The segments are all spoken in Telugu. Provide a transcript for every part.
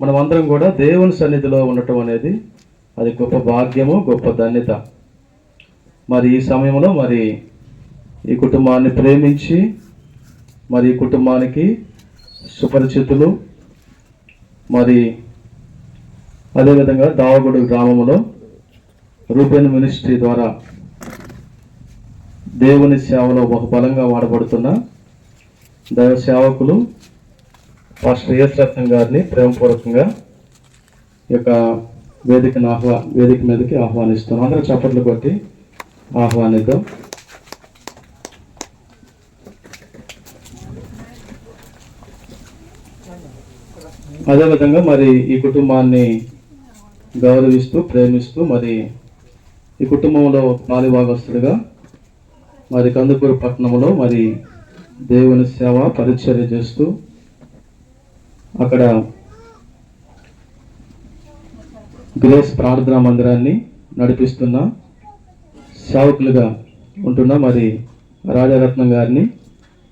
మనం అందరం కూడా దేవుని సన్నిధిలో ఉండటం అనేది అది గొప్ప భాగ్యము గొప్ప ధన్యత. మరి ఈ సమయంలో మరి ఈ కుటుంబాన్ని ప్రేమించి మరి ఈ కుటుంబానికి సుపరిచితులు మరి అదేవిధంగా దావగుడు గ్రామంలో రూపెన్ మినిస్ట్రీ ద్వారా దేవుని సేవలో ఒక బలంగా వాడబడుతున్న దైవ సేవకులు మా శ్రేయస్రత్నం గారిని ప్రేమపూర్వకంగా ఈ యొక్క వేదికను ఆహ్వా వేదిక మీదకి ఆహ్వానిస్తున్నాం. అందరూ చప్పట్లు కొట్టి ఆహ్వానిద్దాం. అదేవిధంగా మరి ఈ కుటుంబాన్ని గౌరవిస్తూ ప్రేమిస్తూ మరి ఈ కుటుంబంలో పాలిభాగస్తుడిగా మరి కందుకూరు పట్టణంలో మరి దేవుని సేవ పరిచర్య చేస్తూ అక్కడ గ్రేస్ ప్రార్థనా మందిరాన్ని నడిపిస్తున్న సేవకులుగా ఉంటున్న మరి రాజారత్నం గారిని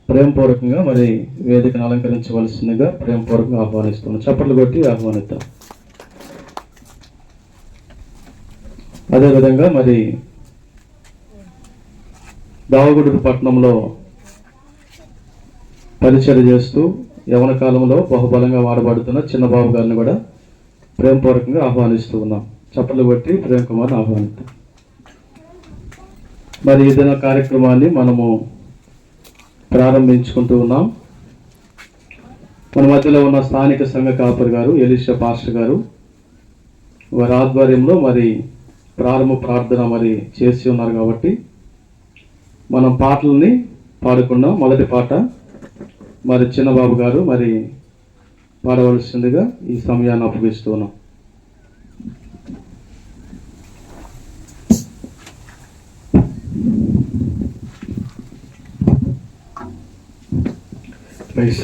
ప్రేమపూర్వకంగా మరి వేదికను అలంకరించవలసిందిగా ప్రేమపూర్వకంగా ఆహ్వానిస్తున్నాం. చప్పట్లు కొట్టి ఆహ్వానిద్దాం. అదేవిధంగా మరి దావగుడు పట్టణంలో పరిచయం చేస్తూ యవన కాలంలో బహుబలంగా వాడబడుతున్న చిన్నబాబు గారిని కూడా ప్రేమపూర్వకంగా ఆహ్వానిస్తూ ఉన్నాం. చప్పట్లు కొట్టి ప్రేమ్ కుమార్ని ఆహ్వానిస్తాం మరి ఏదైనా కార్యక్రమాన్ని మనము ప్రారంభించుకుంటూ ఉన్నాం. మన మధ్యలో ఉన్న స్థానిక సంఘ కాపర్ గారు ఎలిషా పాస్టర్ గారు వారి ఆధ్వర్యంలో మరి ప్రారంభ ప్రార్థన మరి చేసి ఉన్నారు కాబట్టి మనం పాటలని పాడుకున్నాం మొదటి పాట మరి చిన్నబాబు గారు మరి పాడవలసిందిగా ఈ సమయాన్ని అప్పగిస్తూ ఉన్నాం. Praise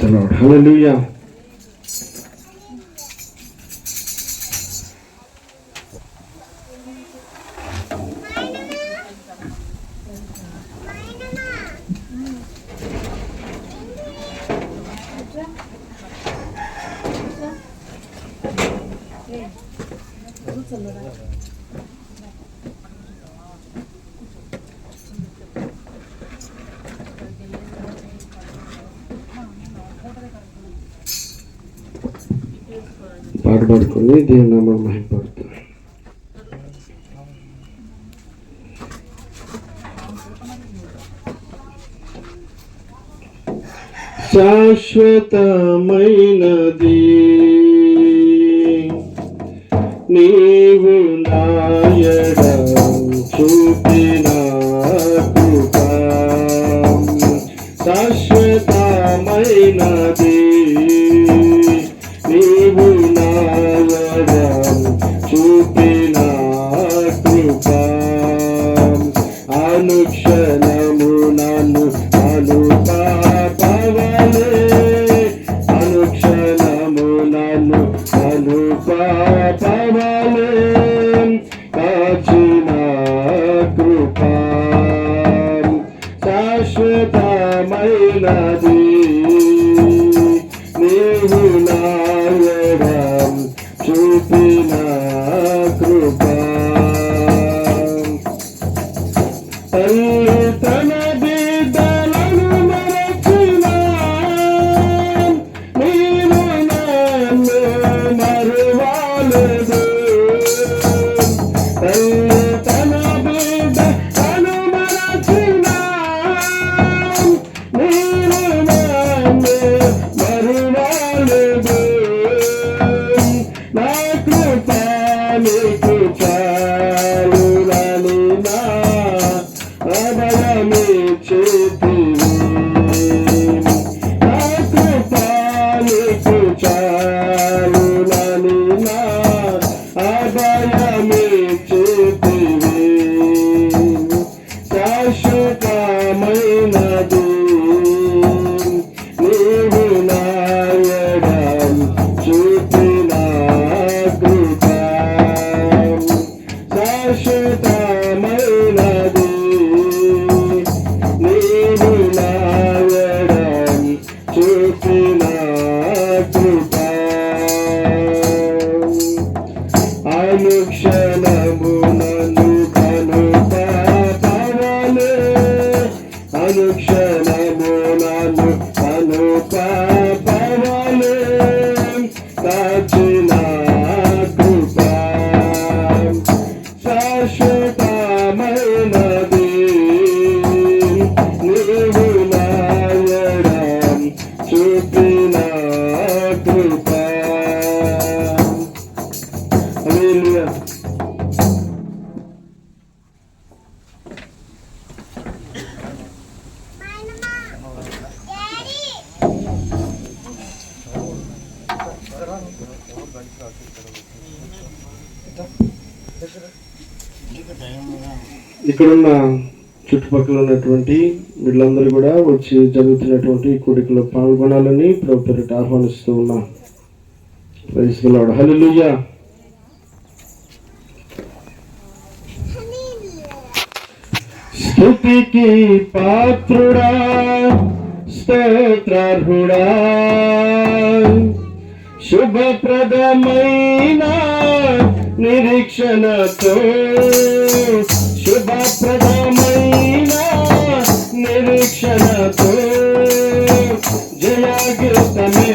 పాట పాడుకొని దేవుని నామం మహిమపడుతుంది శాశ్వతమైనది నీవు నాయడ చూపి Keeping Yeah. ఇక్కడున్న చుట్టుపక్కల ఉన్నటువంటి వీళ్ళందరూ కూడా వచ్చి జరుగుతున్నటువంటి కూడికలో పాల్గొనాలని ప్రభుత్వ ఆహ్వానిస్తూ ఉన్నాడు హలో స్థుతికి పాత్రుడా స్తోత్రార్హుడా శుభప్రదమైన నిరీక్షణతో కృపాప్రదమైన నిరీక్షణతో జయాగ్రతమే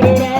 creeré.